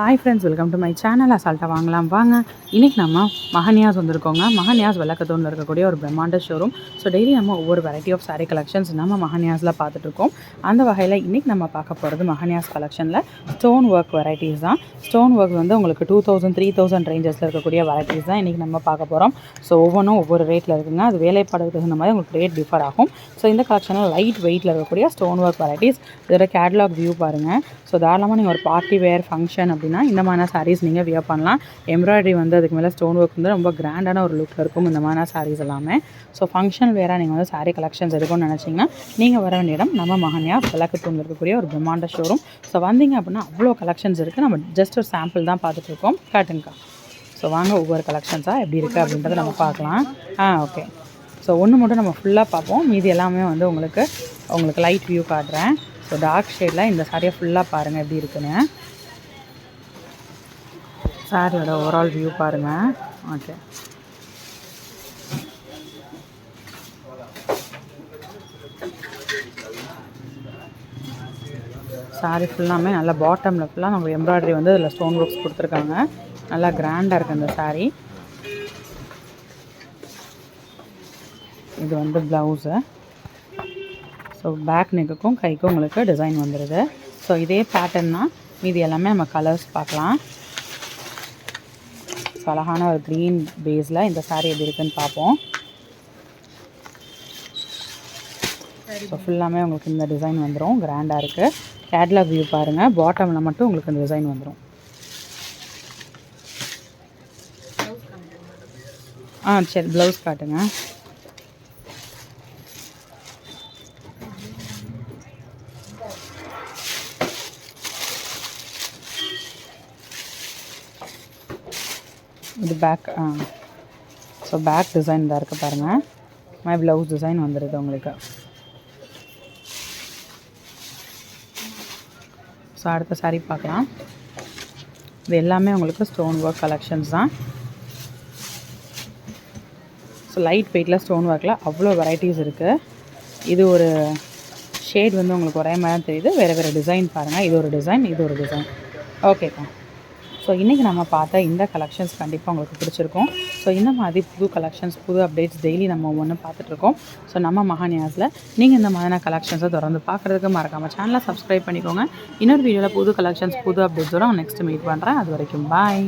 Hi friends welcome to my channel அசால்ட்டாக வாங்கலாம். வாங்க. இன்றைக்கி நம்ம மகனியாஸ் வந்திருக்கோங்க. மகனியாஸ் விளக்கத்தோனில் இருக்கக்கூடிய ஒரு பிரம்மாண்ட ஷோரூம் ஸோ டெய்லி நம்ம ஒவ்வொரு வெரைட்டி ஆஃப் சாரி கலெக்ஷன்ஸ் நம்ம மகனியாஸில் பார்த்துட்ருக்கோம். அந்த வகையில் இன்றைக்கி நம்ம பார்க்க போகிறது மகனியாஸ் கலெக்ஷனில் ஸ்டோன் ஒர்க் வெரைட்டிஸ் தான். ஸ்டோன் ஒர்க் வந்து உங்களுக்கு டூ தௌசண்ட் த்ரீ தௌசண்ட் ரேஞ்சஸில் இருக்கக்கூடிய வெரைட்டிஸ் தான் இன்றைக்கி நம்ம பார்க்க போகிறோம் ஸோ ஒவ்வொன்றும் ஒவ்வொரு ரேட்டில் இருக்குங்க. அது வேலைப்பாடுக்கு தகுந்த மாதிரி உங்களுக்கு ரேட் டிஃபர் ஆகும். ஸோ இந்த கலெக்ஷனில் லைட் வெயிட்டில் இருக்கக்கூடிய ஸ்டோன் ஒர்க் வெரைட்டிஸ் இதோட கேட்லாக் வியூ பாருங்கள் ஸோ தாராளமாக நீங்கள் ஒரு பார்ட்டி வேர் ஃபங்க்ஷன் அப்படின்னு இந்த மாதிரி சாரீஸ் நீங்கள் வியர் பண்ணலாம். எம்ப்ராய்டரி வந்து அதுக்கு மேலே ஸ்டோன் ஒர்க் வந்து ரொம்ப கிராண்டான ஒரு லுக்கில் இருக்கும் இந்த மாதிரி சாரீஸ் எல்லாமே. ஸோ ஃபங்க்ஷன் வேராக நீங்கள் வந்து சாரீ கலெக்ஷன்ஸ் எடுக்கணும்னு நினச்சிங்கன்னா நீங்கள் வர வேண்டிய இடம் நம்ம மகனியா விளக்கத்தூணில் இருக்கக்கூடிய ஒரு பிரம்மாண்ட ஷோரூம் ஸோ வந்தீங்க அப்படின்னா அவ்வளோ கலெக்ஷன்ஸ் இருக்குது நம்ம ஜஸ்ட் ஒரு சாம்பிள் தான் பார்த்துட்டு இருக்கோம். காட்டுங்கக்கா. ஸோ வாங்க ஒவ்வொரு கலெக்ஷன்ஸாக எப்படி இருக்குது அப்படின்றத நம்ம பார்க்கலாம். ஆ ஓகே ஸோ ஒன்று மட்டும் நம்ம ஃபுல்லாக பார்ப்போம். மீதி எல்லாமே வந்து உங்களுக்கு உங்களுக்கு லைட் வியூ காட்டுறேன். ஸோ டார்க் ஷேடில் இந்த சாரியை ஃபுல்லாக பாருங்கள் எப்படி இருக்குன்னு. சாரியோட ஓவரால் வியூ பாருங்கள் ஓகே சாரி ஃபுல்லாமே நல்லா பாட்டமில் ஃபுல்லாக நம்ம எம்ப்ராய்டரி வந்து இதில் ஸ்டோன் ஒர்க்ஸ் கொடுத்துருக்காங்க. நல்லா கிராண்டாக இருக்குது இந்த சாரீ இது வந்து ப்ளவுஸு ஸோ பேக் நெக்குக்கும் கைக்கும் உங்களுக்கு டிசைன் வந்துடுது ஸோ இதே பேட்டர்ன்னா மீதி எல்லாமே நம்ம கலர்ஸ் பார்க்கலாம். ஸோ அழகான ஒரு க்ரீன் பேஸில் இந்த சாரீ எப்படி இருக்குன்னு பார்ப்போம். ஸோ ஃபுல்லாமே உங்களுக்கு இந்த டிசைன் வந்துடும் கிராண்டாக இருக்குது கேட்லாக் வியூ பாருங்கள் பாட்டமில் மட்டும் உங்களுக்கு இந்த டிசைன் வந்துடும் ஆ சரி ப்ளவுஸ் காட்டுங்க. இது பேக் ஆ. ஸோ பேக் டிசைன் தான் இருக்குது பாருங்கள் மை ப்ளவுஸ் டிசைன் வந்துடுது உங்களுக்கு. ஸோ அடுத்த சாரீ பார்க்கலாம். இது எல்லாமே உங்களுக்கு ஸ்டோன் ஒர்க் கலெக்ஷன்ஸ் தான். ஸோ லைட் வெயிட்டில் ஸ்டோன் ஒர்க்கில் அவ்வளோ வெரைட்டிஸ் இருக்குது இது ஒரு ஷேட் வந்து உங்களுக்கு ஒரே மாதிரி தான் தெரியுது. வேறு வேறு டிசைன் பாருங்கள் இது ஒரு டிசைன் இது ஒரு டிசைன் ஓகேக்கா ஸோ இன்றைக்கி நம்ம பார்த்த இந்த கலெக்ஷன்ஸ் கண்டிப்பாக உங்களுக்கு பிடிச்சிருக்கும். ஸோ இந்த மாதிரி புது கலெக்ஷன்ஸ் புது அப்டேட்ஸ் டெய்லி நம்ம ஒன்று பார்த்துட்ருக்கோம் ஸோ நம்ம மகானியாஸில் நீங்கள் இந்த மாதிரியான கலெக்ஷன்ஸை தொடர்ந்து பார்க்குறதுக்கு மறக்காமல் சேனலை சப்ஸ்கிரைப் பண்ணிக்கோங்க. இன்னொரு வீடியோவில் புது கலெக்ஷன்ஸ் புது அப்டேட்ஸோட நெக்ஸ்ட் மீட் பண்ணுறேன் அது வரைக்கும் பாய்